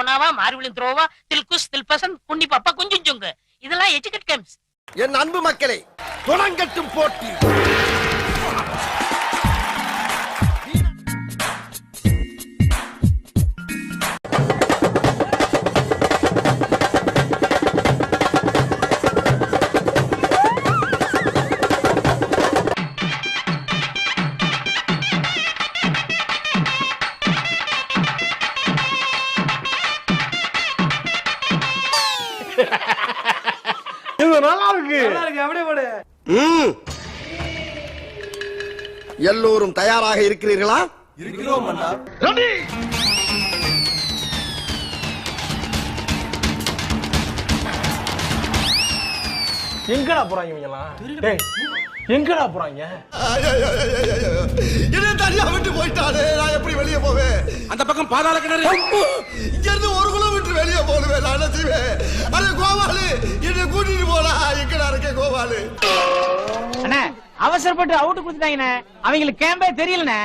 நிறைய கெம்ஸ் த்ரோவா தில்குஸ் தில்பசன் குன்னி பாப்பா குஞ்சும் ஜுங்கு இதெல்லாம் எஜுகேட் கேம்ஸ் என் அன்பு மக்களே தொடங்கட்டும் போட்டி. நல்லா இருக்கு ம். எல்லோரும் தயாராக இருக்கிறீர்களா? எங்கடா போறாங்க இவங்கலாம் டேய் எங்கடா போறாங்க என்ன தனியா விட்டு போயிட்டானே நான் எப்படி வெளியே போவேன் அந்த பக்கம் பாதாள கிணறு! இங்க இருந்து ஒரு கிலோமீட்டர் வெளியே போடுவேன் நான் செய்வேன்? அरे கோபாலு என்னை கூட்டிட்டு போடா. எங்கடா இருக்க கோபாலு? அண்ணே அவசரப்பட்டு அவுட் கொடுத்துட்டாங்கண்ணே. அவங்களுக்கு கேம்பே தெரியலண்ணே.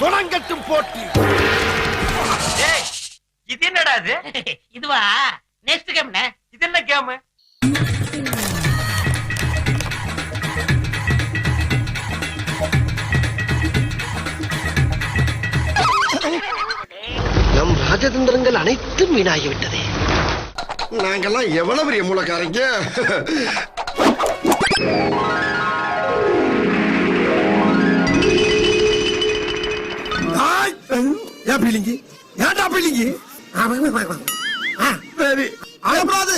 தொடங்கட்டும் போட்டி. இது என்னடா இது? இதுவா? நெக்ஸ்ட் கேம்னே இது என்ன கேம் நம் ராஜதந்திரங்கள் அனைத்தும் வீணாகிவிட்டதே. நாங்கெல்லாம் எவ்வளவு பெரிய மூலக்காரங்க ஏன் பீலிங்கி ஏன்டா பீலிங்கி சரி. அழப்படாது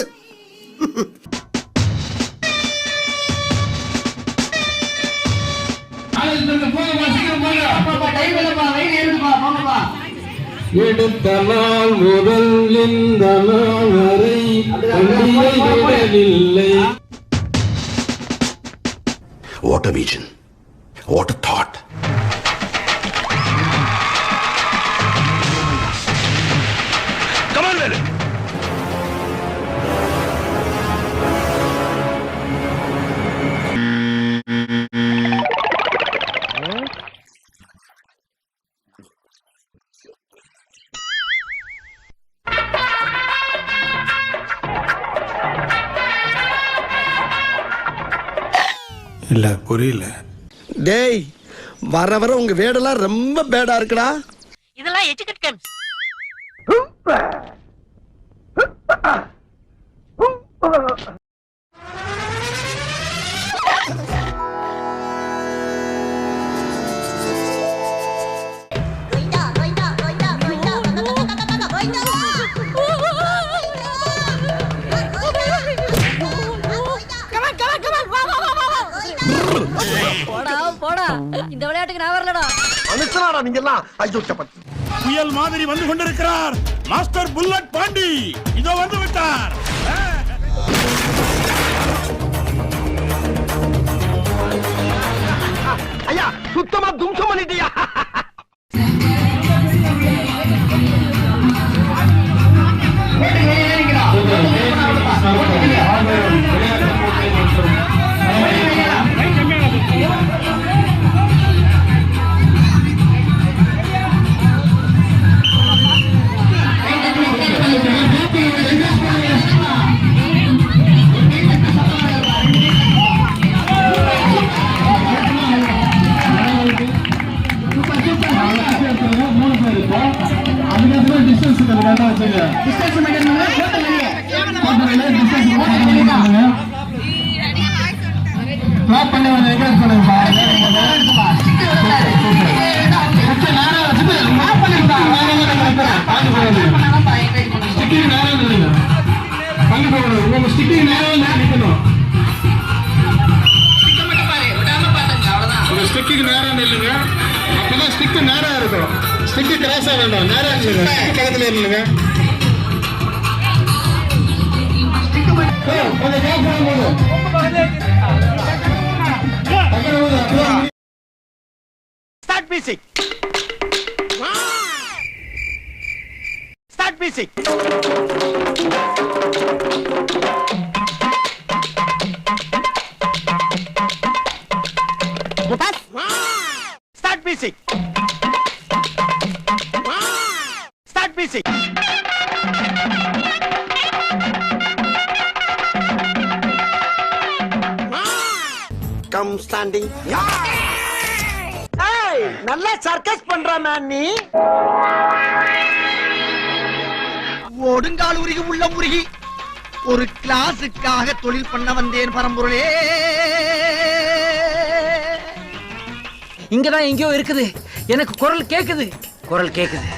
எடுத்த நாள் முதல் இந்த நாள் வரை விடவில்லை. What a vision. What a thought. இல்ல புரியல. டேய் வர வர உங்க வேடெல்லாம் ரொம்ப பேடா இருக்குடா. இதெல்லாம் எஜுகேட் கெம்ஸ். இந்த விளையாட்டுக்கு நான் வரலடா. நீங்க எல்லாம் ஐயோ சப்பத்தி. புயல் மாதிரி வந்து கொண்டிருக்கிறார். Master bullet Pandi. இதோ வந்து விட்டார். ஐயா சுத்தமா தும்சம் பண்ணிட்டியா? ஸ்டிக்கு நேரம் இல்லைங்க அப்பதான் ஸ்டிக்கு நேரம் இருக்கும் ஸ்டிக்கு கிராஸா வேண்டாம். நேரா நில்லுங்க stick பக்கத்துல நில்லுங்க ஏய், கொஞ்சம் gap விடும் ஸ்டாண்டிங் நல்லா சர்க்கஸ் பண்ற மேன் நீ. ஒடுங்கால் உருகி உள்ள உருகி. ஒரு கிளாஸுக்காக தொழில் பண்ண வந்தேன் பரம்பொருளே. இங்கதான் எங்கேயோ இருக்குது. எனக்கு குரல் கேக்குது. குரல் கேக்குது.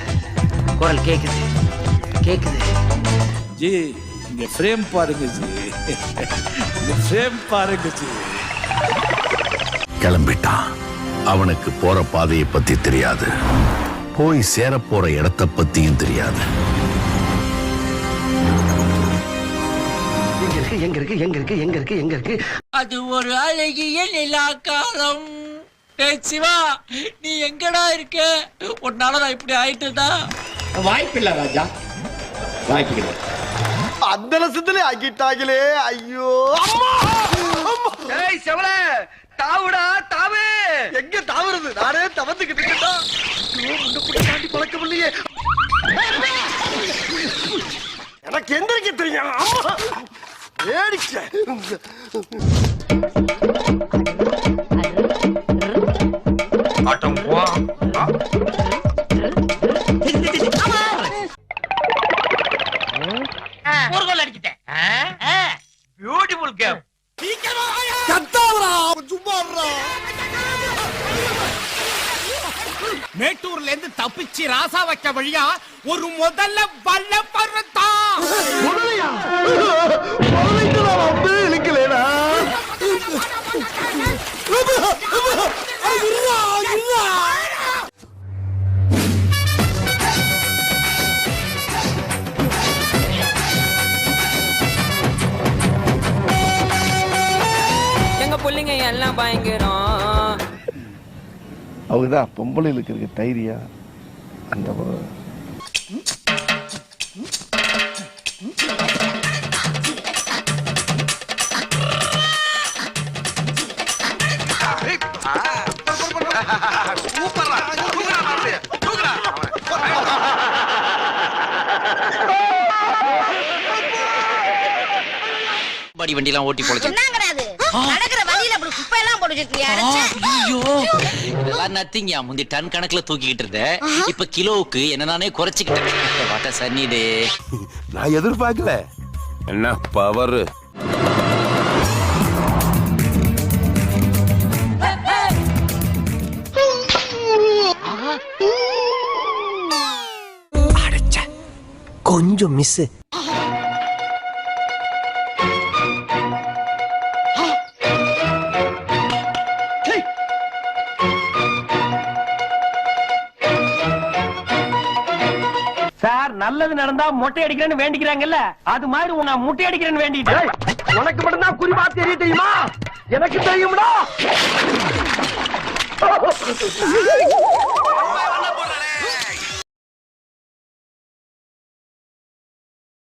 குரல் கேக்குது. கேக்குது. ஜி இங்க ஃப்ரேம் பாருங்க ஜி. இந்த ஃப்ரேம் பாருங்க ஜி. கிளம்பிட்டான். அவனுக்கு போற பாதையை பத்தி தெரியாது. போய் சேர போற இடத்த பத்தியும் தெரியாது. எங்க இருக்கு எங்க இருக்கு எங்க இருக்கு எங்க இருக்கு எங்க இருக்கு? அது ஒரு அழகிய நிலா காலம் சிவா நீ எங்கடா இருக்க? உன்னால நான் இப்படி ஆயிட்டுதா வாய்ப்பில்லை ராஜா. வாய்ப்பு அந்த ரசத்துல ஆக்கிட்டாங்களே ஐயோ அம்மா! ஏய் செவல தாவுடா தாவு! எங்க தாவறது? நானே முன்ன பின்ன தாண்டி பழக்கம் இல்லையே. எனக்கு எந்திரிக்க தெரியும். அம்மா அடிச்சிட்டேன். பியூட்டிஃபுல் கேம் கத்தாவரா மேட்டூர்ல இருந்து தப்பிச்சு ராசா வைக்க வழியா ஒரு முதல்ல வல்ல பருத்தான் எல்லாம் பயங்கரம். அவங்கதான் பொம்பளைகளுக்கு இருக்க தைரியம். அந்த வண்டி எல்லாம் ஓட்டி பொழைச்சு. குப்பை எல்லாம் போட்டு ஐயோ. இதெல்லாம் நத்திங்க முந்தி டன் கணக்குல தூக்கிக்கிட்டு இருந்தேன். இப்ப கிலோவுக்கு என்ன நானே குறைச்சிக்கிட்டேன். வாட்ட சன்னி டே நான் எதிர்பார்க்கல. என்ன பவரு கொஞ்சம் மிஸ் நல்லது நடந்தா மொட்டை அடிக்கிறேன்னு வேண்டிக்கிறாங்கல்ல? அது மாதிரி உன்னை முட்டை அடிக்கிறேன்னு வேண்டிட்டு உனக்கு மட்டும்தான் குறிப்பா தெரிய தெரியுமா? எனக்கு தெரியும்டா.